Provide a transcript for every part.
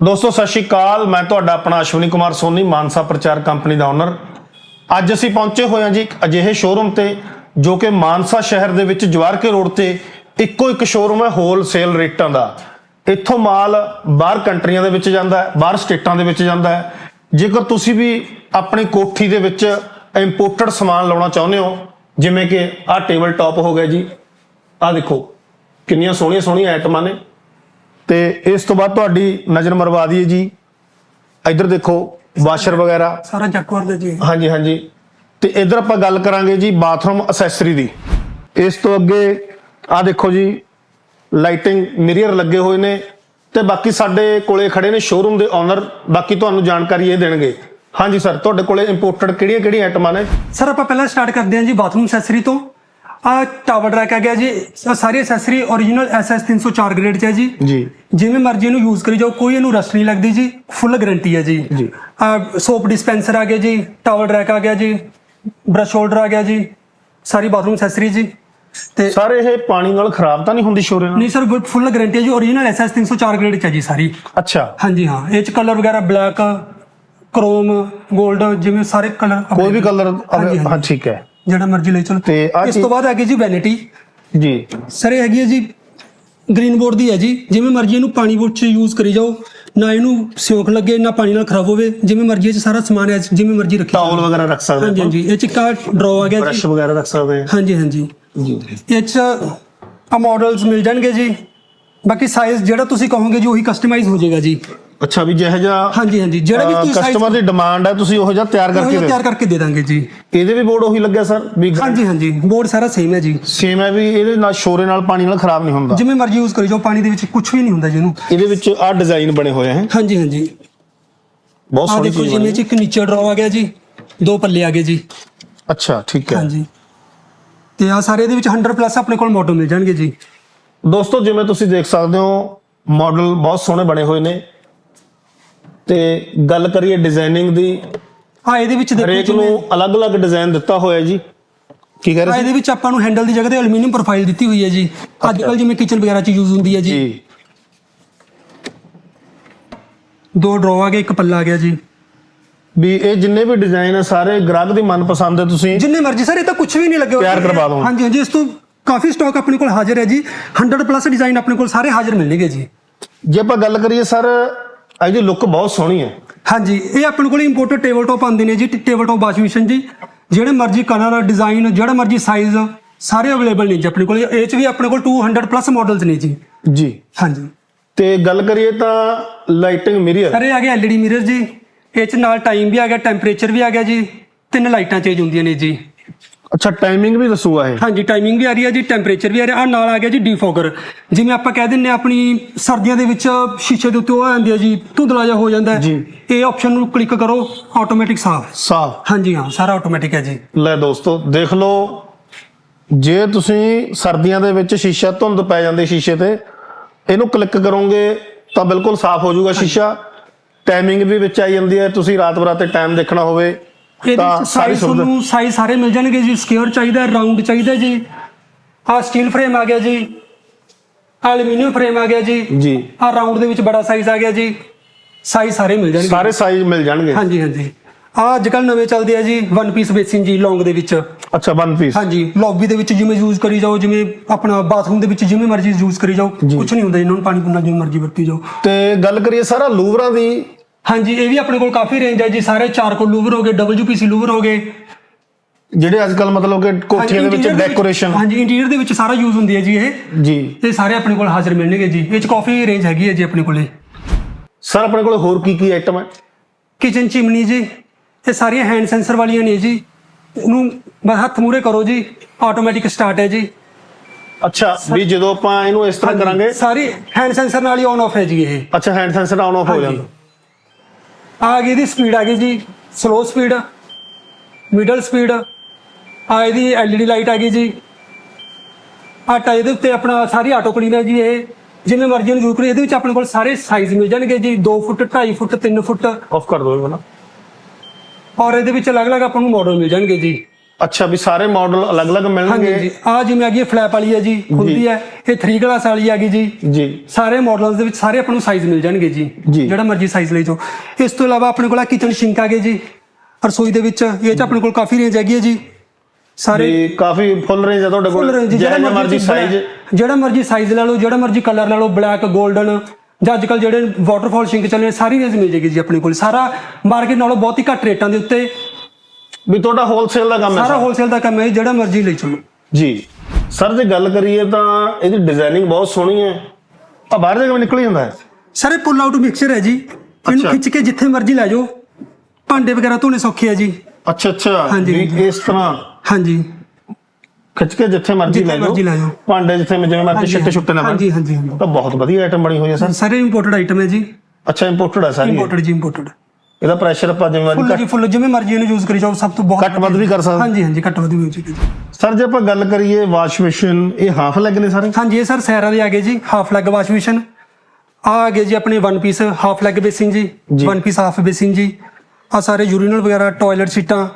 ਦੋਸਤੋ, ਸਤਿ ਸ਼੍ਰੀ ਅਕਾਲ। ਮੈਂ ਤੁਹਾਡਾ ਆਪਣਾ ਅਸ਼ਵਨੀ ਕੁਮਾਰ ਸੋਨੀ, ਮਾਨਸਾ ਪ੍ਰਚਾਰ ਕੰਪਨੀ ਦਾ ਓਨਰ ਅੱਜ ਅਸੀਂ ਪਹੁੰਚੇ ਹੋਏ ਹਾਂ ਜੀ ਇੱਕ ਅਜਿਹੇ ਸ਼ੋਰੂਮ ਤੇ, ਜੋ ਕਿ ਮਾਨਸਾ ਸ਼ਹਿਰ ਦੇ ਵਿੱਚ ਜਵਾਰਕੇ ਰੋਡ ਤੇ ਇੱਕੋ ਇੱਕ ਸ਼ੋਰੂਮ ਹੈ ਹੋਲਸੇਲ ਰੇਟਾਂ ਦਾ। ਇੱਥੋਂ ਮਾਲ ਬਾਹਰ ਕੰਟਰੀਆਂ ਦੇ ਵਿੱਚ ਜਾਂਦਾ ਹੈ, ਬਾਹਰ ਸਟੇਟਾਂ ਦੇ ਵਿੱਚ ਜਾਂਦਾ ਹੈ। ਜੇਕਰ ਤੁਸੀਂ ਵੀ ਆਪਣੀ ਕੋਠੀ ਦੇ ਵਿੱਚ ਇੰਪੋਰਟਡ ਸਮਾਨ ਲਾਉਣਾ ਚਾਹੁੰਦੇ ਹੋ, ਜਿਵੇਂ ਕਿ ਆਹ ਟੇਬਲ ਟਾਪ ਹੋ ਗਿਆ ਜੀ। ਆਹ ਦੇਖੋ, ਕਿੰਨੀਆਂ ਸੋਹਣੀਆਂ ਸੋਹਣੀਆਂ ਆਈਟਮਾਂ ਨੇ। ਤੇ ਇਸ ਤੋਂ ਬਾਅਦ ਤੁਹਾਡੀ ਨਜ਼ਰ ਮਰਵਾ ਦਈਏ ਜੀ। ਇੱਧਰ ਦੇਖੋ ਵਾਸ਼ਰ ਵਗੈਰਾ। ਸਾਰਾ ਜੱਕਵਰ ਦਾ ਜੀ। ਹਾਂਜੀ ਹਾਂਜੀ। ਤੇ ਇਧਰ ਆਪਾਂ ਗੱਲ ਕਰਾਂਗੇ ਜੀ ਬਾਥਰੂਮ ਅਸੈਸਰੀ ਦੀ। ਇਸ ਤੋਂ ਅੱਗੇ ਆ ਦੇਖੋ ਜੀ ਲਾਈਟਿੰਗ ਮਿਰਰ ਲੱਗੇ ਹੋਏ ਨੇ ਤੇ ਬਾਕੀ ਸਾਡੇ ਕੋਲੇ ਖੜੇ ਨੇ ਸ਼ੋਰੂਮ ਦੇ ਓਨਰ ਬਾਕੀ ਤੁਹਾਨੂੰ ਜਾਣਕਾਰੀ ਇਹ ਦੇਣਗੇ। ਹਾਂਜੀ ਸਰ ਤੁਹਾਡੇ ਕੋਲੇ ਇੰਪੋਰਟਡ ਕਿਹੜੀਆਂ ਕਿਹੜੀਆਂ ਆਈਟਮਾਂ ਨੇ? ਸਰ ਆਪਾਂ ਪਹਿਲਾਂ ਸਟਾਰਟ ਕਰਦੇ ਹਾਂ ਜੀ ਬਾਥਰੂਮ ਐਕਸੈਸਰੀ ਤੋਂ। ਆ ਟਾਵਰ ਰੈਕ ਆ ਗਿਆ ਜੀ ਸਾਰੀ ਐਕਸੈਸਰੀ origignal SS 304 ਗ੍ਰੇਡ ਚ ਹੈ ਜੀ। ਜੀ। ਜਿਵੇਂ ਮਰਜ਼ੀ ਇਹਨੂੰ ਯੂਜ਼ ਕਰੀ ਜਾਓ ਕੋਈ ਇਹਨੂੰ ਰਸਟ ਨਹੀਂ ਲੱਗਦੀ ਜੀ। ਫੁੱਲ ਗਾਰੰਟੀ ਹੈ ਜੀ। ਜੀ। ਆ ਸੋਪ ਡਿਸਪੈਂਸਰ ਆ ਗਿਆ ਜੀ ਟਾਵਲ ਰੈਕ ਆ ਗਿਆ ਜੀ ਬ੍ਰਸ਼ ਹੋਲਡਰ ਆ ਗਿਆ ਜੀ ਸਾਰੀ ਬਾਥਰੂਮ ਐਕਸੈਸਰੀ ਜੀ। ਤੇ ਸਾਰੇ ਇਹ ਪਾਣੀ ਨਾਲ ਖਰਾਬ ਤਾਂ ਨਹੀਂ ਹੁੰਦੀ ਸ਼ੋਰੇ ਨਾਲ? ਨਹੀਂ ਸਰ ਫੁੱਲ ਗਾਰੰਟੀ ਹੈ ਜੀ origignal SS 304 ਗ੍ਰੇਡ ਚ ਹੈ ਜੀ ਸਾਰੀ। ਅੱਛਾ। ਹਾਂਜੀ ਹਾਂ ਇਹ ਚ ਕਲਰ ਵਗੈਰਾ ਬਲੈਕ ਕ੍ਰੋਮ 골ਡ ਜਿਵੇਂ ਸਾਰੇ ਕਲਰ ਕੋਈ ਵੀ ਕਲਰ ਹਾਂ। ਠੀਕ ਹੈ। ਜਿਹੜਾ ਮਰਜ਼ੀ ਲੈ ਚਲੋ। ਤੇ ਆਹ ਇਸ ਚੀਜ਼- ਤੋਂ ਬਾਅਦ ਗਈ ਜੀ ਵੈਨਿਟੀ ਜੀ। ਸਰ ਇਹ ਹੈਗੀ ਹੈ ਜੀ ਗ੍ਰੀਨ ਬੋਰਡ ਦੀ ਹੈ ਜੀ। ਜਿਵੇਂ ਮਰਜ਼ੀ ਇਹਨੂੰ ਪਾਣੀ ਬੋਰਡ 'ਚ ਯੂਜ਼ ਕਰੀ ਜਾਓ। ਨਾ ਇਹਨੂੰ ਸਿਉਂਕ ਲੱਗੇ ਨਾ ਪਾਣੀ ਨਾਲ ਖਰਾਬ ਹੋਵੇ। ਜਿਵੇਂ ਮਰਜ਼ੀ ਇਹ 'ਚ ਸਾਰਾ ਸਮਾਨ ਹੈ ਜਿਵੇਂ ਮਰਜ਼ੀ ਰੱਖੀ। ਟਾਵਲ ਵਗੈਰਾ ਰੱਖ ਸਕਦੇ ਹਾਂਜੀ ਹਾਂਜੀ। ਇਹ 'ਚ ਕਾ ਡਰਾਅ ਆ ਗਿਆ ਬ੍ਰਸ਼ ਜੀ ਵਗੈਰਾ ਰੱਖ ਸਕਦੇ ਹਾਂਜੀ ਹਾਂਜੀ। ਜੀ। ਇਹ 'ਚ ਆ ਮਾਡਲਸ ਮਿਲ ਜਾਣਗੇ ਜੀ। ਬਾਕੀ ਸਾਈਜ਼ ਜਿਹੜਾ ਤੁਸੀਂ ਕਹੋਗੇ ਜੀ ਉਹੀ ਕਸਟਮਾਈਜ਼ ਹੋ ਜਾਏਗਾ ਜੀ। ਅੱਛਾ ਵੀ ਜਿਹੋ ਜਿਹਾ ਹਾਂਜੀ ਹਾਂਜੀ ਜਿਹੜਾ ਵੀ ਤੁਸੀਂ ਸਾਈਜ਼ ਕਸਟਮਰ ਦੀ ਡਿਮਾਂਡ ਹੈ ਤੁਸੀਂ ਉਹੋ ਜਿਹਾ ਤਿਆਰ ਕਰਕੇ ਦੇ ਤਿਆਰ ਕਰਕੇ ਦੇ ਦਾਂਗੇ ਜੀ। ਇਹਦੇ ਵੀ ਬੋਰਡ ਉਹੀ ਲੱਗਿਆ ਸਰ ਵੀ ਹਾਂਜੀ ਹਾਂਜੀ ਬੋਰਡ ਸਾਰਾ ਸੇਮ ਹੈ ਜੀ। ਸੇਮ ਹੈ ਵੀ ਇਹਦੇ ਨਾਲ ਸ਼ੋਰੇ ਨਾਲ ਪਾਣੀ ਨਾਲ ਖਰਾਬ ਨਹੀਂ ਹੁੰਦਾ। ਜਿਵੇਂ ਮਰਜ਼ੀ ਯੂਜ਼ ਕਰੀ ਜਾਓ ਪਾਣੀ ਦੇ ਵਿੱਚ ਕੁਝ ਵੀ ਨਹੀਂ ਹੁੰਦਾ ਜਿਹਨੂੰ ਇਹਦੇ ਵਿੱਚ ਆਹ ਡਿਜ਼ਾਈਨ ਬਣੇ ਹੋਏ ਹੈ? ਹਾਂਜੀ ਹਾਂਜੀ। ਬਹੁਤ ਆ ਸੋਹਣੀ ਦੇਖੋ ਚੀਜ਼ ਜਿਵੇਂ ਬਣੀ ਚ ਇੱਕ ਨੀਚੇ ਡਰਾਅ ਆ ਗਿਆ ਜੀ ਦੋ ਪੱਲੇ ਆ ਗਏ ਜੀ। ਅੱਛਾ ਠੀਕ ਹੈ। ਹਾਂਜੀ। ਤੇ ਆ ਸਾਰੇ ਦੇ ਵਿੱਚ 100 ਪਲੱਸ ਆਪਣੇ ਕੋਲ ਮਾਡਲ ਮਿਲ ਜਾਣਗੇ ਜੀ। ਦੋਸਤੋ ਜਿਵੇਂ ਤੁਸੀਂ ਦੇਖ ਸਕਦੇ ਹੋ ਮਾਡਲ ਬਹੁਤ ਸੋਹਣੇ ਬਣੇ ਹੋਏ ਨੇ। ਤੇ ਗੱਲ ਕਰੀਏ ਡਿਜ਼ਾਈਨਿੰਗ ਦੀ ਆ ਇਹਦੇ ਵਿੱਚ ਦੇਖੋ ਹਰੇਕ ਜਿਵੇਂ ਨੂੰ ਅਲੱਗ-ਅਲੱਗ ਡਿਜ਼ਾਈਨ ਦਿੱਤਾ ਹੋਇਆ ਜੀ। ਕੀ ਕਹਿ ਆ ਰਹੇ ਇਹਦੇ ਵਿੱਚ ਆਪਾਂ ਨੂੰ ਹੈਂਡਲ ਦੀ ਜਗ੍ਹਾ ਤੇ ਐਲੂਮੀਨੀਅਮ ਪ੍ਰੋਫਾਈਲ ਦਿੱਤੀ ਹੋਈ ਹੈ ਜੀ। ਅੱਜ ਕੱਲ ਜਿਵੇਂ ਕਿਚਨ ਵਗੈਰਾ 'ਚ ਯੂਜ਼ ਹੁੰਦੀ ਹੈ ਸੀ ਜੀ। ਜੀ। ਦੋ ਡਰਾਅ ਆ ਗਏ ਇੱਕ ਪੱਲਾ ਆ ਗਿਆ ਜੀ। ਵੀ ਇਹ ਜਿੰਨੇ ਵੀ ਡਿਜ਼ਾਈਨ ਹੈ ਸਾਰੇ ਗ੍ਰਾਹਕ ਦੀ ਮਨਪਸੰਦ ਹੈ ਤੁਸੀਂ। ਜਿੰਨੇ ਮਰਜ਼ੀ ਸਰ ਇਹ ਤਾਂ ਕੁਝ ਵੀ ਨਹੀਂ ਲੱਗੇ ਹੋਏ। ਤਿਆਰ ਕਰਵਾ ਦਿਓ। ਹਾਂਜੀ ਹਾਂਜੀ ਇਸ ਤੋਂ ਕਾਫੀ ਸਟਾਕ ਆਪਣੇ ਕੋਲ ਹਾਜ਼ਰ ਹੈ ਜੀ। 100 ਪਲੱਸ ਡਿਜ਼ਾਈਨ ਆਪਣੇ ਕੋਲ ਸਾਰੇ ਹਾਜ਼ਰ ਮਿਲਣਗੇ ਜੀ। ਜੇ ਆਪਾਂ ਗੱਲ ਕਰੀਏ ਸਰ ਇਹਦੀ ਲੁੱਕ ਬਹੁਤ ਸੋਹਣੀ ਹੈ। ਹਾਂਜੀ ਇਹ ਆਪਣੇ ਕੋਲ ਇੰਪੋਰਟਡ ਟੇਬਲ ਟਾਪ ਆਉਂਦੇ ਨੇ ਜੀ ਟੇਬਲ ਟਾਪ ਵਾਸ਼ ਮਿਸ਼ਨ ਜੀ। ਜਿਹੜੇ ਮਰਜ਼ੀ ਕਲਰ ਡਿਜ਼ਾਈਨ ਜਿਹੜਾ ਮਰਜ਼ੀ ਸਾਈਜ਼ ਸਾਰੇ ਅਵੇਲੇਬਲ ਨੇ ਜੀ ਆਪਣੇ ਕੋਲ। ਇਹ ਚ ਵੀ ਆਪਣੇ ਕੋਲ 200 ਪਲੱਸ ਮਾਡਲਸ ਨੇ ਜੀ। ਜੀ। ਹਾਂਜੀ। ਤੇ ਗੱਲ ਕਰੀਏ ਤਾਂ ਲਾਈਟਿੰਗ ਮਿਰਰ ਸਰ ਇਹ ਆ ਗਿਆ ਐਲਈਡੀ ਮਿਰਰ ਜੀ। ਇਹ ਚ ਨਾਲ ਟਾਈਮ ਵੀ ਆ ਗਿਆ ਟੈਂਪਰੇਚਰ ਵੀ ਆ ਗਿਆ ਜੀ। ਤਿੰਨ ਲਾਈਟਾਂ ਚੇਂਜ ਹੁੰਦੀਆਂ ਨੇ ਜੀ। ਅੱਛਾ ਟਾਈਮਿੰਗ ਵੀ ਦੱਸੂਗਾ ਇਹ। ਹਾਂਜੀ ਟਾਈਮਿੰਗ ਵੀ ਆ ਰਹੀ ਹੈ ਜੀ ਟੈਂਪਰੇਚਰ ਵੀ ਆ ਰਿਹਾ। ਆ ਨਾਲ ਆ ਗਿਆ ਜੀ ਡੀਫੋਗਰ ਜਿਵੇਂ ਆਪਾਂ ਕਹਿ ਦਿੰਨੇ ਆਪਣੀ ਸਰਦੀਆਂ ਦੇ ਵਿੱਚ ਸ਼ੀਸ਼ੇ ਦੇ ਉੱਤੇ ਉਹ ਆ ਜਾਂਦੀ ਹੈ ਜੀ ਧੁੰਦਲਾ ਜਿਹਾ ਹੋ ਜਾਂਦਾ ਹੈ। ਜੀ। ਇਹ ਆਪਸ਼ਨ ਨੂੰ ਕਲਿੱਕ ਕਰੋ ਆਟੋਮੈਟਿਕ ਸਾਫ਼। ਸਾਫ਼। ਹਾਂਜੀ ਹਾਂ ਸਾਰਾ ਆਟੋਮੈਟਿਕ ਹੈ ਜੀ। ਲੈ ਦੋਸਤੋ ਦੇਖ ਲਓ ਜੇ ਤੁਸੀਂ ਸਰਦੀਆਂ ਦੇ ਵਿੱਚ ਸ਼ੀਸ਼ਾ ਧੁੰਦ ਪੈ ਜਾਂਦੀ ਸ਼ੀਸ਼ੇ ਤੇ ਇਹਨੂੰ ਕਲਿੱਕ ਕਰੋਗੇ ਤਾਂ ਬਿਲਕੁਲ ਸਾਫ਼ ਹੋ ਜਾਊਗਾ ਸ਼ੀਸ਼ਾ। ਟਾਈਮਿੰਗ ਵੀ ਵਿੱਚ ਆਈ ਜਾਂਦੀ ਹੈ ਤੁਸੀਂ ਰਾਤ ਬਰਾਤੇ ਟਾਈਮ ਦੇਖਣਾ ਹੋਵੇ। ਇਹਦੇ ਤਾਂ ਵਿੱਚ ਸਾਰੀ ਸਾਈਜ਼ ਸੁਵਿਧਾ ਤੁਹਾਨੂੰ ਸਾਈਜ਼ ਸਾਰੇ ਮਿਲ ਜਾਣਗੇ ਜੀ। ਸਕੁਅਰ ਚਾਹੀਦਾ ਰਾਉਂਡ ਚਾਹੀਦਾ ਜੀ। ਆਹ ਸਟੀਲ ਫਰੇਮ ਆ ਗਿਆ ਜੀ। ਐਲੂਮੀਨੀਅਮ ਫਰੇਮ ਆ ਗਿਆ ਜੀ। ਜੀ। ਆਹ ਰਾਉਂਡ ਦੇ ਵਿੱਚ ਬੜਾ ਸਾਈਜ਼ ਆ ਗਿਆ ਜੀ। ਸਾਈਜ਼ ਸਾਰੇ ਮਿਲ ਜਾਣਗੇ। ਸਾਰੇ ਸਾਈਜ਼ ਮਿਲ ਜਾਣਗੇ। ਹਾਂਜੀ ਹਾਂਜੀ। ਆਹ ਅੱਜ ਕੱਲ ਨਵੇਂ ਚੱਲਦੇ ਆ ਜੀ। ਵਨ ਪੀਸ ਬੇਸਿਨ ਜੀ ਲੌਂਗ ਦੇ ਵਿੱਚ। ਅੱਛਾ ਵਨ ਪੀਸ ਹਾਂਜੀ ਲੌਬੀ ਦੇ ਵਿੱਚ ਜਿਵੇਂ ਯੂਜ਼ ਕਰੀ ਜਾਓ ਜਿਵੇਂ ਆਪਣਾ ਬਾਥਰੂਮ ਦੇ ਵਿੱਚ ਜਿਵੇਂ ਮਰਜ਼ੀ ਯੂਜ਼ ਕਰੀ ਜਾਓ। ਕੁਝ ਨਹੀਂ ਹੁੰਦਾ ਇਹਨਾਂ ਨੂੰ ਪਾਣੀ ਪੁੰਨਾ ਜਿਵੇਂ ਮਰਜ਼ੀ ਵਰਤੀ ਜਾਓ। ਤੇ ਗੱਲ ਕਰੀਏ ਸਾਰਾ ਲੂਵਰਾਂ ਦੀ ਹਾਂਜੀ ਇਹ ਵੀ ਆਪਣੇ ਕੋਲ ਕਾਫੀ ਰੇਂਜ ਹੈ ਜੀ। ਸਾਰੇ ਚਾਰਕੋਲ ਲੂਵਰ ਹੋ ਗਏ WPC ਲੂਵਰ ਹੋ ਗਏ। ਜਿਹੜੇ ਅੱਜ ਕੱਲ ਮਤਲਬ ਕਿ ਕੋਠੀਆਂ ਦੇ ਵਿੱਚ ਡੈਕੋਰੇਸ਼ਨ ਹਾਂਜੀ ਇੰਟੀਰੀਅਰ ਦੇ ਵਿੱਚ ਸਾਰਾ ਯੂਜ਼ ਹੁੰਦੀ ਹੈ ਜੀ ਇਹ। ਜੀ। ਇਹ ਸਾਰੇ ਆਪਣੇ ਕੋਲ ਹਾਜ਼ਰ ਮਿਲਣਗੇ ਜੀ। ਇਹ ਚ ਕਾਫੀ ਰੇਂਜ ਹੈਗੀ ਹੈ ਜੀ ਆਪਣੇ ਕੋਲੇ। ਸਰ ਆਪਣੇ ਕੋਲ ਹੋਰ ਕੀ ਕੀ ਆਈਟਮ ਹੈ? ਕਿਚਨ ਚਿਮਨੀ ਜੀ। ਇਹ ਸਾਰੀਆਂ ਹੈਂਡ ਸੈਂਸਰ ਵਾਲੀਆਂ ਨੇ ਜੀ। ਇਹਨੂੰ ਬਸ ਹੱਥ ਮੂਰੇ ਕਰੋ ਜੀ। ਆਟੋਮੈਟਿਕ ਸਟਾਰਟ ਹੈ ਜੀ। ਅੱਛਾ ਵੀ ਜਦੋਂ ਆਪਾਂ ਇਹਨੂੰ ਇਸ ਤਰ੍ਹਾਂ ਕਰਾਂਗੇ ਸਾਰੀ ਹੈਂਡ ਸੈਂਸਰ ਨਾਲ ਹੀ ਆਨ ਆਫ ਹੈ ਜੀ ਇਹ। ਅੱਛਾ ਹੈਂਡ ਸੈਂਸਰ ਆਨ ਆਫ ਹੋ। ਜਾਂਦਾ। ਆ ਗਈ ਦੀ ਸਪੀਡ ਆ ਗਈ ਜੀ ਸਲੋ ਸਪੀਡ ਮਿਡਲ ਸਪੀਡ ਆ ਇਹਦੀ ਐਲਈਡੀ ਲਾਈਟ ਆ ਗਈ ਜੀ। ਆਟਾ ਇਹਦੇ ਉੱਤੇ ਆਪਣਾ ਸਾਰੀ ਆਟੋ ਕਲੀਨ ਹੈ ਜੀ ਇਹ। ਜਿਵੇਂ ਮਰਜ਼ੀ ਨੂੰ ਯੂਜ਼ ਕਰੋ ਇਹਦੇ ਵਿੱਚ ਆਪਣੇ ਕੋਲ ਸਾਰੇ ਸਾਈਜ਼ ਮਿਲ ਜਾਣਗੇ ਜੀ 2 ਫੁੱਟ 2.5 ਫੁੱਟ 3 ਫੁੱਟ। ਆਫ ਕਰ ਦੋ ਇਹ ਔਰ ਇਹਦੇ ਵਿੱਚ ਅਲੱਗ-ਅਲੱਗ ਆਪਾਂ ਨੂੰ ਮਾਡਲ ਮਿਲ ਜਾਣਗੇ ਜੀ। ਅੱਛਾ ਵੀ ਸਾਰੇ ਮਾਡਲ ਅਲੱਗ-ਅਲੱਗ ਹਾਂਜੀ ਮਿਲਣਗੇ ਜੀ। ਆ ਜਿਵੇਂ ਆ ਗਈ ਫਲੈਪ ਵਾਲੀ ਹੈ ਜੀ ਖੁੱਲਦੀ ਹੈ। ਇਹ 3 ਕਲਾਸ ਵਾਲੀ ਆ ਗਈ ਜੀ। ਜੀ। ਸਾਰੇ ਮਾਡਲਾਂ ਦੇ ਵਿੱਚ ਸਾਰੇ ਆਪਾਂ ਨੂੰ ਸਾਈਜ਼ ਮਿਲ ਜਾਣਗੇ ਜੀ। ਜੀ। ਜਿਹੜਾ ਮਰਜ਼ੀ ਸਾਈਜ਼ ਲਈ ਜਾਓ। ਇਸ ਤੋਂ ਇਲਾਵਾ ਆਪਣੇ ਕੋਲ ਆ ਕਿਚਨ ਸਿੰਕ ਆ ਗਏ ਜੀ। ਰਸੋਈ ਦੇ ਵਿੱਚ ਇਹ ਚ ਆਪਣੇ ਕੋਲ ਕਾਫੀ ਰੇਂਜ ਹੈਗੀ ਹੈ ਜੀ। ਸਾਰੇ ਵੀ ਕਾਫੀ ਫੁੱਲ ਰੇਂਜ ਆ ਤੁਹਾਡੇ ਫੁੱਲ ਕੋਲ ਰੇਂਜ ਜਿਹੜਾ ਮਰਜ਼ੀ ਸਾਈਜ਼ ਜਿਹੜਾ ਮਰਜ਼ੀ ਸਾਈਜ਼ ਲੈ ਲਓ ਜਿਹੜਾ ਮਰਜ਼ੀ ਕਲਰ ਲੈ ਲਓ ਬਲੈਕ 골ਡਨ ਜਾਂ ਅੱਜ ਕੱਲ ਜਿਹੜੇ ਵਾਟਰਫਾਲ ਸਿੰਕ ਚੱਲੇ ਨੇ, ਸਾਰੀ ਰੇਂਜ ਮਿਲ ਜੇਗੀ ਜੀ ਆਪਣੇ ਕੋਲ। ਸਾਰਾ ਮਾਰਕੀਟ ਨਾਲੋਂ ਬਹੁਤ ਹੀ ਘੱਟ ਰੇਟਾਂ ਦੇ ਉੱਤੇ। ਵੀ ਤੁਹਾਡਾ ਹੋਲਸੇਲ ਦਾ ਕੰਮ ਹੈ ਸਾਰਾ? ਹੋਲਸੇਲ ਦਾ ਕੰਮ ਹੈ ਜਿਹੜਾ ਮਰਜ਼ੀ ਲਈ ਚਲੋ। ਜੀ। ਸਰ ਜੇ ਗੱਲ ਕਰੀਏ ਤਾਂ ਇਹਦੀ ਡਿਜ਼ਾਈਨਿੰਗ ਬਹੁਤ ਸੋਹਣੀ ਹੈ। ਆ ਬਾਹਰ ਜਾ ਕੇ ਵੀ ਨਿਕਲ ਜਾਂਦਾ ਹੈ। ਸਾਰੇ ਪੁੱਲ ਆਊਟ ਮਿਕਸਚਰ ਹੈ ਜੀ। ਇਹਨੂੰ ਅੱਛਾ। ਖਿੱਚ ਕੇ ਜਿੱਥੇ ਮਰਜ਼ੀ ਲੈ ਜਾਓ। ਭਾਂਡੇ ਵਗੈਰਾ ਧੋਣੇ ਸੌਖੇ ਆ ਜੀ। ਅੱਛਾ ਅੱਛਾ। ਹਾਂਜੀ, ਵੀ ਹਾਂਜੀ। ਇਸ ਤਰ੍ਹਾਂ ਹਾਂਜੀ। ਖਿੱਚ ਕੇ ਜਿੱਥੇ ਮਰਜ਼ੀ ਜਿੱਥੇ ਲੈ ਜਾਓ। ਮਰਜ਼ੀ ਲੈ ਜਾਓ। ਭਾਂਡੇ ਜਿੱਥੇ ਜਿਵੇਂ ਮਰਜ਼ੀ ਛਿੱਟੇ ਛੁੱਟੇ ਨਾ ਹਾਂਜੀ ਹਾਂਜੀ ਹਾਂਜੀ। ਤਾਂ ਬਹੁਤ ਵਧੀਆ ਆਈਟਮ ਬਣੀ ਹੋਈ ਹੈ ਸਰ। ਸਾਰੇ ਇੰਪੋਰਟਡ ਆਈਟਮ ਹੈ ਜੀ। ਅੱਛਾ ਇੰਪੋਰਟਡ ਹੈ ਸਾਰੀ ਇਹ। ਇੰਪੋਰਟਡ ਜੀ ਇੰਪੋਰਟਡ ਇਹਦਾ ਪ੍ਰੈਸ਼ਰ ਆਪਾਂ ਜਿਵੇਂ ਫੁੱਲ ਜੀ ਫੁੱਲ ਜਿਵੇਂ ਮਰਜ਼ੀ ਇਹਨੂੰ ਯੂਜ਼ ਕਰੀ ਜਾਓ ਸਭ ਤੋਂ ਬਹੁਤ ਘੱਟ ਵੱਧ ਵੀ ਕਰ ਸਕਦੇ। ਹਾਂਜੀ ਹਾਂਜੀ ਘੱਟ ਵੱਧ ਵੀ ਹੋ ਜੀ। ਸਰ ਜੇ ਆਪਾਂ ਗੱਲ ਕਰੀਏ ਵਾਸ਼ ਮਸ਼ੀਨ ਇਹ ਹਾਫ ਲੈਗ ਨੇ ਸਾਰੇ? ਹਾਂਜੀ ਇਹ ਸਰ ਸੈਰਾ ਦੇ ਆ ਗਏ ਜੀ ਹਾਫ ਲੈਗ ਵਾਸ਼ ਮਿਸ਼ਨ ਆ ਆ ਗਏ ਜੀ ਆਪਣੇ one piece half leg basin ਜੀ ਜੀ। ਵਨ ਪੀਸ ਹਾਫ ਬੇਸਿਨ ਜੀ। ਆ ਸਾਰੇ ਯੂਰੀਨਲ ਵਗੈਰਾ ਟਾਇਲਟ ਸੀਟਾਂ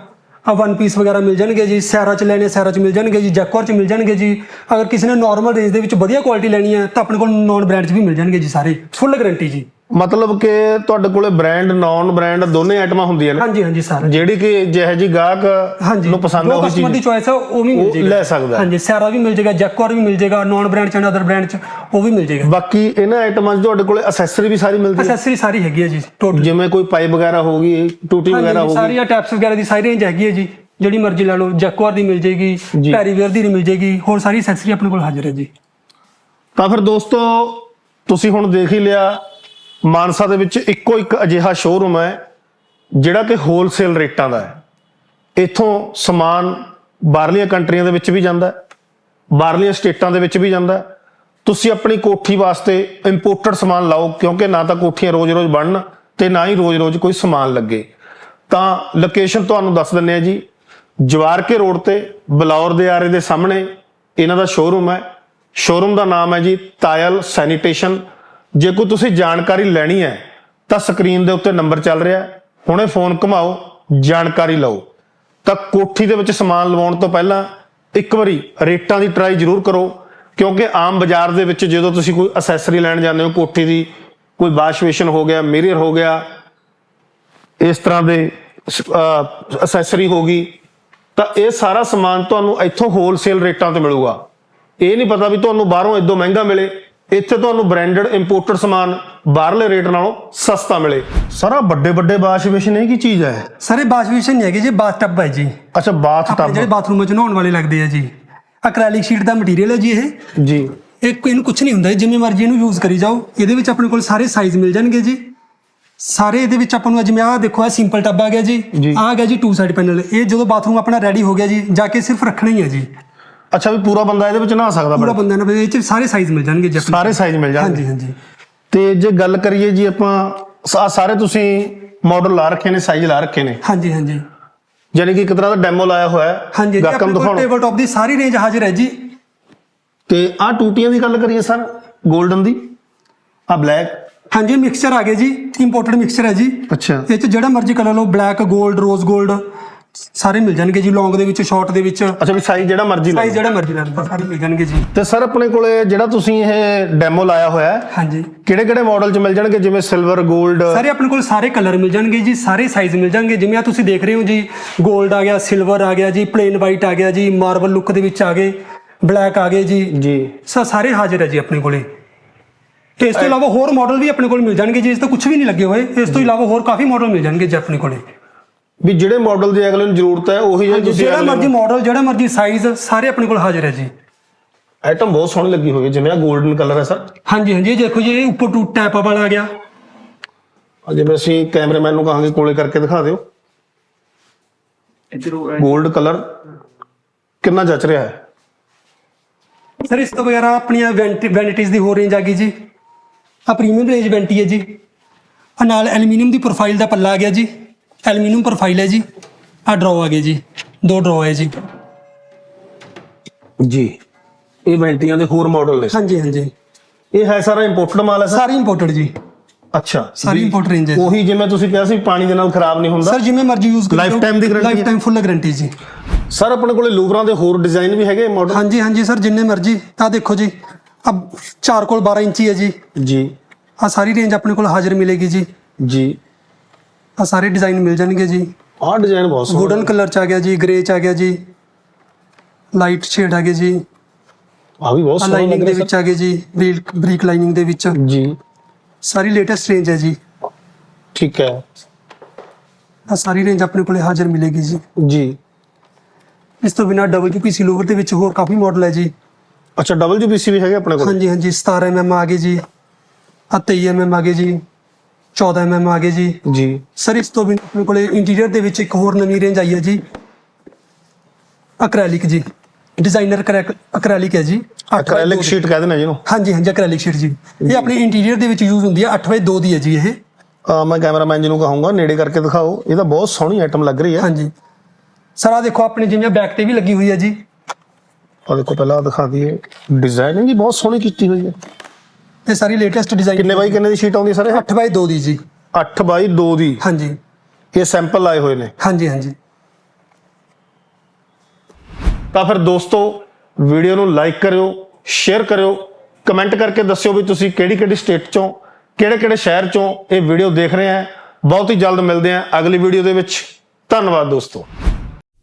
ਆ ਵਨ ਪੀਸ ਵਗੈਰਾ ਮਿਲ ਜਾਣਗੇ ਜੀ ਸੈਰਾ ਚ ਲੈਣੇ ਸੈਰਾ ਚ ਮਿਲ ਜਾਣਗੇ ਜੀ ਜੈਕਵਾਰ ਚ ਮਿਲ ਜਾਣਗੇ ਜੀ। ਅਗਰ ਕਿਸੇ ਨੇ ਨਾਰਮਲ ਰੇਂਜ ਦੇ ਵਿੱਚ ਵਧੀਆ ਕੁਆਲਿਟੀ ਲੈਣੀ ਹੈ ਤਾਂ ਆਪਣੇ ਕੋਲ ਨੌਨ ਬ੍ਰਾਂਡ ਚ ਵੀ ਮਿਲ ਜਾਣਗੇ ਜੀ ਸਾਰੇ ਫੁੱਲ ਗਾਰੰਟੀ ਜੀ। ਮਤਲਬ ਕਿ ਤੁਹਾਡੇ ਕੋਲੇ ਬ੍ਰਾਂਡ ਨਾਨ ਬ੍ਰਾਂਡ ਦੋਨੇ ਆਈਟਮਾਂ ਹੁੰਦੀਆਂ ਨੇ? ਹਾਂਜੀ ਹਾਂਜੀ ਸਰ ਜਿਹੜੀ ਕਿ ਜਿਹੇ ਜੀ ਗਾਹਕ ਹਾਂਜੀ। ਨੂੰ ਪਸੰਦ ਆ ਉਹ ਕਸਟਮਰ ਦੀ ਚੋਇਸ ਹੈ ਉਹ ਵੀ ਮਿਲ ਉਹ ਲੈ ਸਕਦਾ। ਹੈ। ਹਾਂਜੀ ਸੈਰਾ ਵੀ ਮਿਲ ਜਾਏਗਾ ਜੈਕਵਾਰ ਵੀ ਮਿਲ ਜਾਏਗਾ ਨੌਨ ਬ੍ਰਾਂਡ ਚ ਅਦਰ ਬ੍ਰਾਂਡ ਚ ਉਹ ਵੀ ਮਿਲ ਜਾਏਗਾ ਬਾਕੀ ਇਹਨਾਂ ਆਈਟਮਾਂ 'ਚ ਤੁਹਾਡੇ ਕੋਲੇ ਅਸੈਸਰੀ ਵੀ ਸਾਰੀ ਮਿਲਦੀ ਹੈ? ਅਸੈਸਰੀ ਸਾਰੀ ਹੈਗੀ ਹੈ ਜੀ ਟੋਟਲ ਜਿਵੇਂ ਕੋਈ ਪਾਈਪ ਵਗੈਰਾ ਹੋ ਗਈ ਟੂਟੀ ਵਗੈਰਾ ਹੋ ਗਈ। ਸਾਰੀਆਂ ਟੈਪਸ ਵਗੈਰਾ ਦੀ ਸਾਰੀ ਰੇਂਜ ਹੈਗੀ ਹੈ ਜੀ। ਜਿਹੜੀ ਮਰਜ਼ੀ ਲੈ ਲਓ ਜੈਕਵਾਰ ਦੀ ਮਿਲ ਜਾਏਗੀ ਜੀ। ਪੈਰੀਵੇਅਰ ਦੀ ਮਿਲ ਜਾਏਗੀ ਹੋਰ ਸਾਰੀ ਅਸੈਸਰੀ ਆਪਣੇ ਕੋਲ ਹਾਜ਼ਰ ਹੈ ਜੀ। ਤਾਂ ਫਿਰ ਦੋਸਤੋ ਤੁਸੀਂ ਹੁਣ ਦੇਖ ਹੀ ਲਿਆ ਮਾਨਸਾ ਦੇ ਵਿੱਚ ਇੱਕੋ ਇੱਕ ਅਜਿਹਾ ਸ਼ੋਰੂਮ ਹੈ, ਜਿਹੜਾ ਕਿ ਹੋਲਸੇਲ ਰੇਟਾਂ ਦਾ ਹੈ। ਇੱਥੋਂ ਸਮਾਨ ਬਾਹਰਲੀਆਂ ਕੰਟਰੀਆਂ ਦੇ ਵਿੱਚ ਵੀ ਜਾਂਦਾ ਹੈ, ਬਾਹਰਲੀਆਂ ਸਟੇਟਾਂ ਦੇ ਵਿੱਚ ਵੀ ਜਾਂਦਾ ਹੈ। ਤੁਸੀਂ ਆਪਣੀ ਕੋਠੀ ਵਾਸਤੇ ਇੰਪੋਰਟਡ ਸਮਾਨ ਲਾਓ, ਕਿਉਂਕਿ ਨਾ ਤਾਂ ਕੋਠੀਆਂ ਰੋਜ਼-ਰੋਜ਼ ਬਣਨ ਤੇ ਨਾ ਹੀ ਰੋਜ਼-ਰੋਜ਼ ਕੋਈ ਸਮਾਨ ਲੱਗੇ। ਤਾਂ ਲੋਕੇਸ਼ਨ ਤੁਹਾਨੂੰ ਦੱਸ ਦਿੰਨੇ ਆ ਜੀ, ਜਵਾਰਕੇ ਰੋਡ ਤੇ ਬਲੌਰ ਦੇ ਆਰੇ ਦੇ ਸਾਹਮਣੇ ਇਹਨਾਂ ਦਾ ਸ਼ੋਰੂਮ ਹੈ। ਸ਼ੋਰੂਮ ਦਾ ਨਾਮ ਹੈ ਜੀ ਤਾਇਲ ਸੈਨੀਟੇਸ਼ਨ ਜੇ ਕੋਈ ਤੁਸੀਂ ਜਾਣਕਾਰੀ ਲੈਣੀ ਹੈ, ਤਾਂ ਸਕਰੀਨ ਦੇ ਉੱਤੇ ਨੰਬਰ ਚੱਲ ਰਿਹਾ ਹੁਣੇ ਫੋਨ ਘੁਮਾਓ, ਜਾਣਕਾਰੀ ਲਓ। ਤਾਂ ਕੋਠੀ ਦੇ ਵਿੱਚ ਸਮਾਨ ਲਵਾਉਣ ਤੋਂ ਪਹਿਲਾਂ ਇੱਕ ਵਾਰੀ ਰੇਟਾਂ ਦੀ ਟਰਾਈ ਜ਼ਰੂਰ ਕਰੋ, ਕਿਉਂਕਿ ਆਮ ਬਾਜ਼ਾਰ ਦੇ ਵਿੱਚ ਜਦੋਂ ਤੁਸੀਂ ਕੋਈ ਅਸੈਸਰੀ ਲੈਣ ਜਾਂਦੇ ਹੋ, ਕੋਠੀ ਦੀ ਕੋਈ ਵਾਸ਼ ਬੇਸਿਨ ਹੋ ਗਿਆ, ਮਿਰਰ ਹੋ ਗਿਆ, ਇਸ ਤਰ੍ਹਾਂ ਦੇ ਅਸੈਸਰੀ ਹੋ ਗਈ, ਤਾਂ ਇਹ ਸਾਰਾ ਸਮਾਨ ਤੁਹਾਨੂੰ ਇੱਥੋਂ ਹੋਲਸੇਲ ਰੇਟਾਂ ਤੇ ਮਿਲੂਗਾ। ਇਹ ਨਹੀਂ ਪਤਾ ਵੀ ਤੁਹਾਨੂੰ ਬਾਹਰੋਂ ਇਦੋਂ ਮਹਿੰਗਾ ਮਿਲੇ ਇੱਥੇ ਤੁਹਾਨੂੰ ਬ੍ਰਾਂਡਡ ਇੰਪੋਰਟਡ ਸਮਾਨ ਬਾਹਰਲੇ ਰੇਟ ਨਾਲੋਂ ਸਸਤਾ ਮਿਲੇ। ਸਾਰਾ ਵੱਡੇ ਵੱਡੇ ਵਾਸ਼ ਬੇਸਿਨ ਇਹ ਕੀ ਚੀਜ਼ ਹੈ? ਸਾਰੇ ਵਾਸ਼ ਬੇਸਿਨ ਨਹੀਂ ਹੈਗੇ ਜੀ ਬਾਥ ਟੱਬ ਹੈ ਜੀ। ਅੱਛਾ ਬਾਥ ਆਪਣੇ ਜਿਹੜੇ ਟਬ ਬਾਥਰੂਮ 'ਚ ਨਹਾਉਣ ਵਾਲੇ ਲੱਗਦੇ ਆ ਜੀ। ਅਕ੍ਰੈਲਿਕ ਸ਼ੀਟ ਦਾ ਮਟੀਰੀਅਲ ਹੈ ਜੀ ਇਹ। ਜੀ। ਇਹ ਕੋਈ ਇਹਨੂੰ ਕੁਝ ਨਹੀਂ ਹੁੰਦਾ ਜੀ, ਜਿਵੇਂ ਮਰਜ਼ੀ ਇਹਨੂੰ ਯੂਜ਼ ਕਰੀ ਜਾਓ। ਇਹਦੇ ਵਿੱਚ ਆਪਣੇ ਕੋਲ ਸਾਰੇ ਸਾਈਜ਼ ਮਿਲ ਜਾਣਗੇ ਜੀ। ਸਾਰੇ ਇਹਦੇ ਵਿੱਚ ਆਪਾਂ ਨੂੰ ਜਿਵੇਂ ਆਹ ਦੇਖੋ ਆ ਸਿੰਪਲ ਟੱਬ ਆ ਗਿਆ ਜੀ। ਜੀ। ਆਹ ਆ ਗਿਆ ਜੀ ਟੂ ਸਾਈਡ ਪੈਨਲ ਇਹ ਜਦੋਂ ਬਾਥਰੂਮ ਆਪਣਾ ਰੈਡੀ ਹੋ ਗਿਆ ਜੀ ਜਾ ਕੇ ਸਿਰਫ ਰੱਖਣਾ ਹੀ ਹੈ ਜੀ। ਅੱਛਾ ਵੀ ਪੂਰਾ ਬੰਦਾ ਇਹਦੇ ਵਿੱਚ ਨਹਾ ਸਕਦਾ ਪੂਰਾ ਬੰਦਾ ਨਾ ਇਹ ਚ ਸਾਰੇ ਸਾਈਜ਼ ਮਿਲ ਜਾਣਗੇ ਜੈਕਟ ਸਾਰੇ ਸਾਈਜ਼ ਮਿਲ ਜਾਣਗੇ। ਹਾਂਜੀ ਤੇ ਜੇ ਗੱਲ ਕਰੀਏ ਜੀ ਆਪਾਂ ਸਾਰੇ ਤੁਸੀਂ ਮਾਡਲ ਲਾ ਰੱਖੇ ਨੇ ਸਾਈਜ਼ ਲਾ ਰੱਖੇ ਨੇ। ਹਾਂਜੀ ਹਾਂਜੀ। ਯਾਨੀ ਕਿ ਇੱਕ ਤਰ੍ਹਾਂ ਦਾ ਡੈਮੋ ਲਾਇਆ ਹੋਇਆ ਹੈ। ਹਾਂਜੀ ਜੀ ਆਪਣੇ ਕੋਲ ਟੇਬਲ ਟੌਪ ਦੀ ਸਾਰੀ ਰੇਂਜ ਹਾਜ਼ਰ ਹੈ ਜੀ। ਤੇ ਆਹ ਟੂਟੀਆਂ ਦੀ ਗੱਲ ਕਰੀਏ ਸਰ 골ਡਨ ਦੀ ਆ ਬਲੈਕ ਹਾਂਜੀ ਮਿਕਸਚਰ ਆ ਗਿਆ ਜੀ ਇੰਪੋਰਟਡ ਮਿਕਸਚਰ ਹੈ ਜੀ। ਅੱਛਾ। ਇਹ ਚ ਜਿਹੜਾ ਮਰਜ਼ੀ ਕਲਰ ਲਓ ਬਲੈਕ 골ਡ ਰੋਜ਼ 골ਡ ਸਾਰੇ ਮਿਲ ਜਾਣਗੇ ਜੀ ਲੌਂਗ ਦੇ ਵਿੱਚ ਸ਼ਾਰਟ ਦੇ ਵਿੱਚ। ਅੱਛਾ ਵੀ ਸਾਈਜ਼ ਜਿਹੜਾ ਮਰਜ਼ੀ ਲੈ ਸਾਈਜ਼ ਜਿਹੜਾ ਮਰਜ਼ੀ ਲੈ ਲਓ ਸਾਰੇ ਮਿਲ ਜਾਣਗੇ ਜੀ। ਤੇ ਸਰ ਆਪਣੇ ਕੋਲੇ ਜਿਹੜਾ ਤੁਸੀਂ ਇਹ ਡੈਮੋ ਲਾਇਆ ਹੋਇਆ ਹੈ ਹਾਂਜੀ। ਕਿਹੜੇ ਕਿਹੜੇ ਮਾਡਲ ਚ ਮਿਲ ਜਾਣਗੇ? ਜਿਵੇਂ ਸਿਲਵਰ 골ਡ ਸਾਰੇ ਆਪਣੇ ਕੋਲ ਸਾਰੇ ਕਲਰ ਮਿਲ ਜਾਣਗੇ ਜੀ ਸਾਰੇ ਸਾਈਜ਼ ਮਿਲ ਜਾਣਗੇ। ਜਿਵੇਂ ਆ ਤੁਸੀਂ ਦੇਖ ਰਹੇ ਹੋ ਜੀ 골ਡ ਆ ਗਿਆ ਸਿਲਵਰ ਆ ਗਿਆ ਜੀ ਪਲੇਨ ਵਾਈਟ ਆ ਗਿਆ ਜੀ ਮਾਰਬਲ ਲੁੱਕ ਦੇ ਵਿੱਚ ਆ ਗਏ ਬਲੈਕ ਆ ਗਏ ਜੀ। ਜੀ। ਸਾ ਸਾਰੇ ਹਾਜ਼ਰ ਹੈ ਜੀ ਆਪਣੇ ਕੋਲੇ। ਤੇ ਇਸ ਤੋਂ ਇਲਾਵਾ ਹੋਰ ਮਾਡਲ ਵੀ ਆਪਣੇ ਕੋਲ ਮਿਲ ਜਾਣਗੇ ਜੀ ਇਸ ਤੋਂ ਕੁਝ ਵੀ ਨਹੀਂ ਲੱਗੇ ਹੋਏ। ਇਸ ਤੋਂ ਇਲਾਵਾ ਹੋਰ ਕਾਫੀ ਮਾਡਲ ਮਿਲ ਜਾਣਗੇ ਜੀ ਆਪਣੇ ਕੋਲੇ। ਵੀ ਜਿਹੜੇ ਮਾਡਲ ਦੀ ਅਗਲੇ ਨੂੰ ਜ਼ਰੂਰਤ ਹੈ ਉਹੀ ਜਿਹੜੇ ਤੁਸੀਂ ਜਿਹੜਾ ਮਰਜ਼ੀ ਮਾਡਲ ਜਿਹੜਾ ਮਰਜ਼ੀ ਸਾਈਜ਼ ਸਾਰੇ ਆਪਣੇ ਕੋਲ ਹਾਜ਼ਰ ਹੈ ਜੀ। ਆਈਟਮ ਬਹੁਤ ਸੋਹਣੀ ਲੱਗੀ ਹੋਈ ਹੈ ਜਿਵੇਂ ਆ 골ਡਨ ਕਲਰ ਹੈ ਸਰ ਹਾਂਜੀ ਹਾਂਜੀ ਇਹ ਦੇਖੋ ਜੀ ਇਹ ਉੱਪਰ ਟੂ ਟੈਪ ਵਾਲਾ ਆ ਗਿਆ। ਜਿਵੇਂ ਅਸੀਂ ਕੈਮਰਾਮੈਨ ਨੂੰ ਕਹਾਂਗੇ ਕੋਲੇ ਕਰਕੇ ਦਿਖਾ ਦਿਓ। 골ਡ ਕਲਰ ਕਿੰਨਾ ਜੱਚ ਰਿਹਾ ਹੈ? ਸਰ ਇਸ ਤੋਂ ਵਗੈਰਾ ਆਪਣੀਆਂ ਵੈਨਿਟੀਜ਼ ਦੀ ਹੋਰ ਰੇਂਜ ਆ ਗਈ ਜੀ। ਆ ਪ੍ਰੀਮੀਅਮ ਰੇਂਜ ਵੈਂਟੀ ਹੈ ਜੀ। ਆ ਨਾਲ ਐਲੂਮੀਨੀਅਮ ਦੀ ਪ੍ਰੋਫਾਈਲ ਦਾ ਪੱਲਾ ਆ ਗਿਆ ਜੀ। ਐਲੂਮੀਨੀਅਮ ਪ੍ਰੋਫਾਈਲ ਹੈ ਜੀ। ਆ ਡਰਾਅ ਆ ਗਏ ਜੀ। ਦੋ ਡਰਾਅ ਹੈ ਜੀ। ਜੀ। ਇਹ ਵੈਂਟੀਆਂ ਦੇ ਹੋਰ ਮਾਡਲ ਨੇ। ਹਾਂਜੀ ਹਾਂਜੀ। ਇਹ ਹੈ ਸਾਰਾ ਇੰਪੋਰਟਡ ਮਾਲ ਹੈ ਸਰ? ਸਾਰੀ ਇੰਪੋਰਟਡ ਜੀ। ਅੱਛਾ। ਸਾਰੀ ਵੀ ਇੰਪੋਰਟ ਰੇਂਜ ਹੈ ਉਹੀ ਜਿਵੇਂ ਤੁਸੀਂ ਕਿਹਾ ਸੀ ਪਾਣੀ ਦੇ ਨਾਲ ਖਰਾਬ ਨਹੀਂ ਹੁੰਦਾ। ਸਰ ਜਿਵੇਂ ਮਰਜ਼ੀ ਯੂਜ਼ ਕਰੋ Lifetime ਦੀ guarantee lifetime full guarantee ਜੀ। ਸਰ ਆਪਣੇ ਕੋਲੇ ਲੂਵਰਾਂ ਦੇ ਹੋਰ ਡਿਜ਼ਾਈਨ ਵੀ ਹੈਗੇ ਮਾਡਲ ਹਾਂਜੀ ਹਾਂਜੀ ਸਰ ਜਿੰਨੇ ਮਰਜ਼ੀ। ਆ ਦੇਖੋ ਜੀ। ਅਬ ਚਾਰ ਕੋਲ 12 ਇੰਚੀ ਹੈ ਜੀ। ਜੀ। ਆ ਸਾਰੀ ਰੇਂਜ ਆਪਣੇ ਕੋਲ ਹਾਜ਼ਰ ਮਿਲੇਗੀ ਜੀ। ਜੀ। ਆ ਸਾਰੇ ਡਿਜ਼ਾਈਨ ਮਿਲ ਜਾਣਗੇ ਜੀ। ਆਹ ਡਿਜ਼ਾਈਨ ਬਹੁਤ ਸੋਹਣਾ ਵੁਡਨ ਕਲਰ ਚ ਆ ਗਿਆ ਜੀ ਗ੍ਰੇ ਚ ਆ ਗਿਆ ਜੀ। ਲਾਈਟ ਸ਼ੇਡ ਆ ਗਏ ਜੀ। ਆ ਵੀ ਬਹੁਤ ਸੋਹਣਾ ਲਾਈਨਿੰਗ ਲੱਗ ਦੇ ਰਿਹਾ ਵਿੱਚ ਆ ਗਏ ਜੀ ਬਰੀਕ ਬਰੀਕ ਲਾਈਨਿੰਗ ਦੇ ਵਿੱਚ। ਸਰ। ਜੀ। ਸਾਰੀ ਲੇਟੈਸਟ ਰੇਂਜ ਹੈ ਜੀ। ਠੀਕ ਹੈ। ਆ ਸਾਰੀ ਰੇਂਜ ਆਪਣੇ ਕੋਲੇ ਹਾਜ਼ਰ ਮਿਲੇਗੀ ਜੀ। ਜੀ। ਇਸ ਤੋਂ ਬਿਨਾ WPC ਲੋਵਰ ਦੇ ਵਿੱਚ ਹੋਰ ਕਾਫੀ ਮਾਡਲ ਹੈ ਜੀ। ਅੱਛਾ ਡਬਲ ਵੀ ਹੈਗੇ ਆਪਣੇ ਕੋਲ? ਹਾਂਜੀ ਹਾਂਜੀ 17 mm ਆ ਗਏ ਜੀ। ਆ 23 mm ਆ ਗਏ ਜੀ। 14 mm ਆ ਗਏ ਜੀ। ਜੀ। ਸਰ ਇਸ ਤੋਂ ਬਿਨਾਂ ਆਪਣੇ ਕੋਲੇ ਇੰਟੀਰੀਅਰ ਦੇ ਵਿੱਚ ਇੱਕ ਹੋਰ ਨਵੀਂ ਰੇਂਜ ਆਈ ਹੈ ਜੀ। ਅਕ੍ਰੈਲਿਕ ਜੀ। ਡਿਜ਼ਾਈਨਰ ਅਕ੍ਰੈਲਿਕ ਹੈ ਜੀ। ਦੀ। ਸ਼ੀਟ ਕਹਿੰਦੇ ਨੇ ਜਿਹਨੂੰ ਹਾਂਜੀ ਹਾਂਜੀ ਅਕ੍ਰੈਲਿਕ ਸ਼ੀਟ ਜੀ। ਇਹ ਆਪਣੇ ਇੰਟੀਰੀਅਰ ਦੇ ਵਿੱਚ ਯੂਜ਼ ਹੁੰਦੀ ਹੈ 8 ਬਾਈ 2 ਦੀ ਹੈ ਜੀ ਇਹ। ਮੈਂ ਕੈਮਰਾਮੈਨ ਜੀ ਨੂੰ ਕਹੂੰਗਾ ਨੇੜੇ ਕਰਕੇ ਦਿਖਾਓ। ਇਹ ਤਾਂ ਬਹੁਤ ਸੋਹਣੀ ਆਈਟਮ ਲੱਗ ਰਹੀ ਹੈ। ਹਾਂਜੀ। ਸਰ ਆ ਦੇਖੋ ਆਪਣੇ ਜਿਵੇਂ ਬੈਕ ਤੇ ਵੀ ਲੱਗੀ ਹੋਈ ਹੈ ਜੀ। ਆ ਦੇਖੋ ਪਹਿਲਾਂ ਦਿਖਾ ਦਈਏ। ਡਿਜ਼ਾਈਨਿੰਗ ਹੀ ਬਹੁਤ ਸੋਹਣੀ ਕੀਤੀ ਹੋਈ ਹੈ। ਇਹ ਸਾਰੀ ਲੇਟੈਸਟ ਡਿਜ਼ਾਈਨ ਕਿੰਨੇ ਬਾਈ ਕਿੰਨੇ ਦੀ ਸ਼ੀਟ ਆਉਂਦੀ ਸਰ? ਇਹ 8 ਬਾਈ 2 ਦੀ ਜੀ। 8 ਬਾਈ 2 ਦੀ? ਹਾਂਜੀ। ਇਹ ਸੈਂਪਲ ਆਏ ਹੋਏ ਨੇ? ਹਾਂਜੀ ਹਾਂਜੀ। ਤਾਂ ਫਿਰ ਦੋਸਤੋ ਵੀਡੀਓ ਨੂੰ ਲਾਈਕ ਕਰਿਓ ਸ਼ੇਅਰ ਕਰਿਓ ਕਮੈਂਟ ਕਰਕੇ ਦੱਸਿਓ ਵੀ ਤੁਸੀਂ ਕਿਹੜੀ ਕਿਹੜੀ ਸਟੇਟ ਚੋਂ ਕਿਹੜੇ ਕਿਹੜੇ ਸ਼ਹਿਰ ਚੋਂ ਇਹ ਵੀਡੀਓ ਦੇਖ ਰਹੇ ਆ। ਬਹੁਤ ਹੀ ਜਲਦ ਮਿਲਦੇ ਆ ਅਗਲੀ ਵੀਡੀਓ ਦੇ ਵਿੱਚ। ਧੰਨਵਾਦ ਦੋਸਤੋ।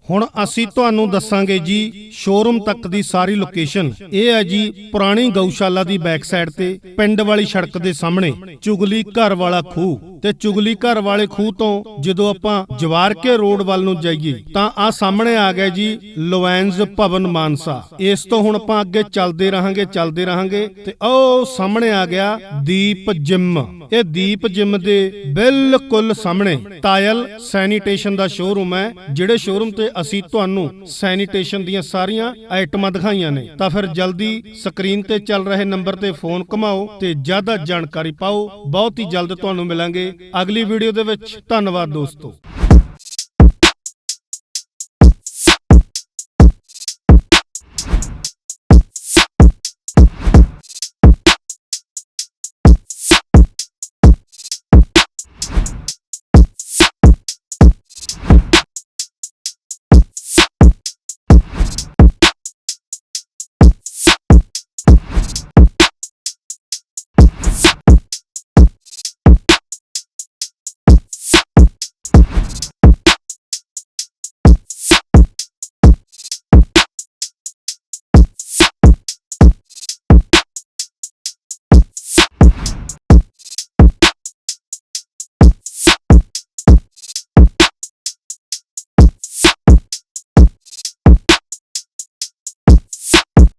ਹੁਣ ਅਸੀਂ ਤੁਹਾਨੂੰ ਦੱਸਾਂਗੇ ਜੀ ਸ਼ੋਰੂਮ ਤੱਕ ਦੀ ਸਾਰੀ ਲੋਕੇਸ਼ਨ ਇਹ ਹੈ ਜੀ ਪੁਰਾਣੀ ਗਊਸ਼ਾਲਾ ਦੀ ਬੈਕ ਸਾਈਡ ਤੇ ਪਿੰਡ ਵਾਲੀ ਸੜਕ ਦੇ ਸਾਹਮਣੇ, ਚੁਗਲੀ ਘਰ ਵਾਲਾ ਖੂਹ। ਤੇ ਚੁਗਲੀ ਘਰ ਵਾਲੇ ਖੂਹ ਤੋਂ ਜਦੋਂ ਆਪਾਂ ਜਵਾਰਕੇ ਰੋਡ ਵੱਲ ਨੂੰ ਜਾਈਏ, ਤਾਂ ਆ ਸਾਹਮਣੇ ਆ ਗਿਆ ਜੀ ਲੋਵੈਂਸ ਭਵਨ ਮਾਨਸਾ। ਇਸ ਤੋਂ ਹੁਣ ਆਪਾਂ ਅੱਗੇ ਚੱਲਦੇ ਰਹਾਂਗੇ ਚੱਲਦੇ ਰਹਾਂਗੇ, ਤੇ ਉਹ ਸਾਹਮਣੇ ਆ ਗਿਆ ਦੀਪ ਜਿਮ। ਇਹ ਦੀਪ ਜਿਮ ਦੇ ਬਿਲਕੁਲ ਸਾਹਮਣੇ ਤਾਇਲ ਸੈਨੀਟੇਸ਼ਨ ਦਾ ਸ਼ੋਰੂਮ ਹੈ, ਜਿਹੜੇ ਸ਼ੋਰੂਮ ਤੇ ਅਸੀਂ ਤੁਹਾਨੂੰ ਸੈਨੀਟੇਸ਼ਨ ਦੀਆਂ ਸਾਰੀਆਂ ਆਈਟਮਾਂ ਦਿਖਾਈਆਂ ਨੇ। ਤਾਂ ਫਿਰ ਜਲਦੀ ਸਕਰੀਨ ਤੇ ਚੱਲ ਰਹੇ ਨੰਬਰ ਤੇ ਫੋਨ ਘੁਮਾਓ ਤੇ ਜ਼ਿਆਦਾ ਜਾਣਕਾਰੀ ਪਾਓ। ਬਹੁਤ ਹੀ ਜਲਦ ਤੁਹਾਨੂੰ ਮਿਲਾਂਗੇ। ਅਗਲੀ ਵੀਡੀਓ ਦੇ ਵਿੱਚ। ਧੰਨਵਾਦ ਦੋਸਤੋ।